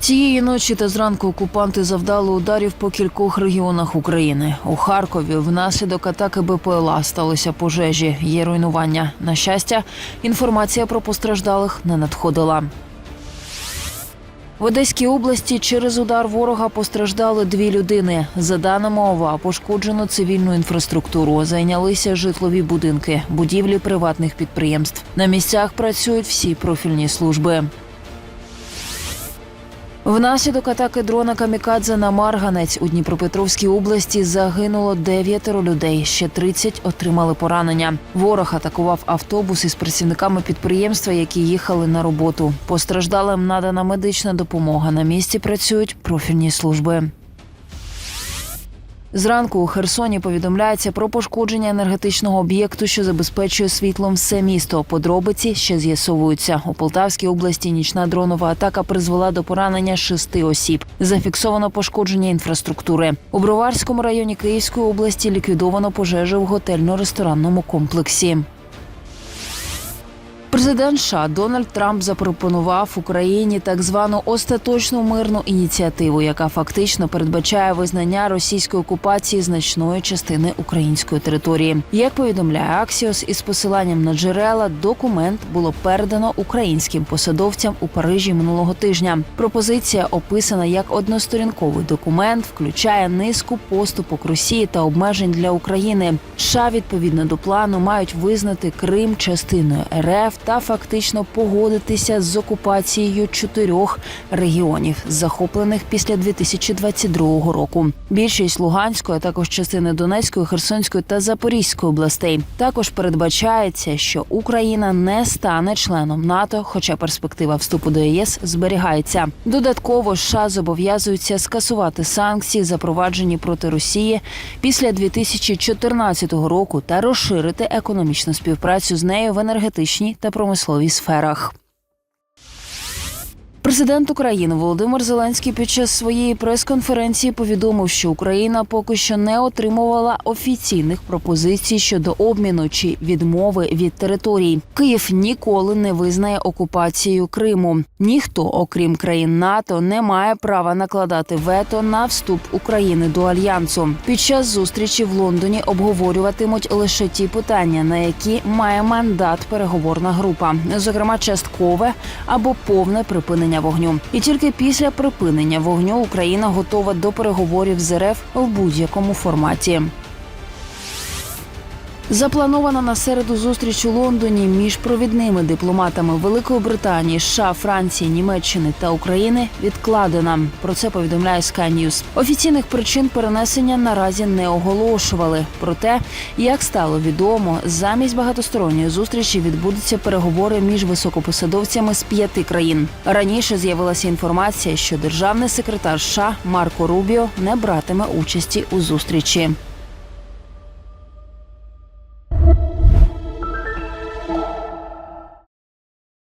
Цієї ночі та зранку окупанти завдали ударів по кількох регіонах України. У Харкові внаслідок атаки БПЛА сталися пожежі. Є руйнування. На щастя, інформація про постраждалих не надходила. В Одеській області через удар ворога постраждали дві людини. За даними ОВА, пошкоджено цивільну інфраструктуру. Зайнялися житлові будинки, будівлі приватних підприємств. На місцях працюють всі профільні служби. Внаслідок атаки дрона Камікадзе на Марганець у Дніпропетровській області загинуло дев'ятеро людей. Ще 30 отримали поранення. Ворог атакував автобус із працівниками підприємства, які їхали на роботу. Постраждалим надана медична допомога. На місці працюють профільні служби. Зранку у Херсоні повідомляється про пошкодження енергетичного об'єкту, що забезпечує світлом все місто. Подробиці ще з'ясовуються. У Полтавській області нічна дронова атака призвела до поранення шести осіб. Зафіксовано пошкодження інфраструктури. У Броварському районі Київської області ліквідовано пожежу в готельно-ресторанному комплексі. Президент США Дональд Трамп запропонував Україні так звану остаточну мирну ініціативу, яка фактично передбачає визнання російської окупації значної частини української території. Як повідомляє Аксіос, із посиланням на джерела документ було передано українським посадовцям у Парижі минулого тижня. Пропозиція описана як односторінковий документ, включає низку поступок Росії та обмежень для України. США відповідно до плану мають визнати Крим частиною РФ та фактично погодитися з окупацією чотирьох регіонів, захоплених після 2022 року. Більшість Луганської, а також частини Донецької, Херсонської та Запорізької областей. Також передбачається, що Україна не стане членом НАТО, хоча перспектива вступу до ЄС зберігається. Додатково США зобов'язуються скасувати санкції, запроваджені проти Росії після 2014 року, та розширити економічну співпрацю з нею в енергетичній та промисловій сферах. Президент України Володимир Зеленський під час своєї прес-конференції повідомив, що Україна поки що не отримувала офіційних пропозицій щодо обміну чи відмови від територій. Київ ніколи не визнає окупацією Криму. Ніхто, окрім країн НАТО, не має права накладати вето на вступ України до альянсу. Під час зустрічі в Лондоні обговорюватимуть лише ті питання, на які має мандат переговорна група, зокрема часткове або повне припинення вогню. І тільки після припинення вогню Україна готова до переговорів з РФ в будь-якому форматі. Запланована на середу зустріч у Лондоні між провідними дипломатами Великої Британії, США, Франції, Німеччини та України відкладена. Про це повідомляє Sky News. Офіційних причин перенесення наразі не оголошували. Проте, як стало відомо, замість багатосторонньої зустрічі відбудуться переговори між високопосадовцями з п'яти країн. Раніше з'явилася інформація, що державний секретар США Марко Рубіо не братиме участі у зустрічі.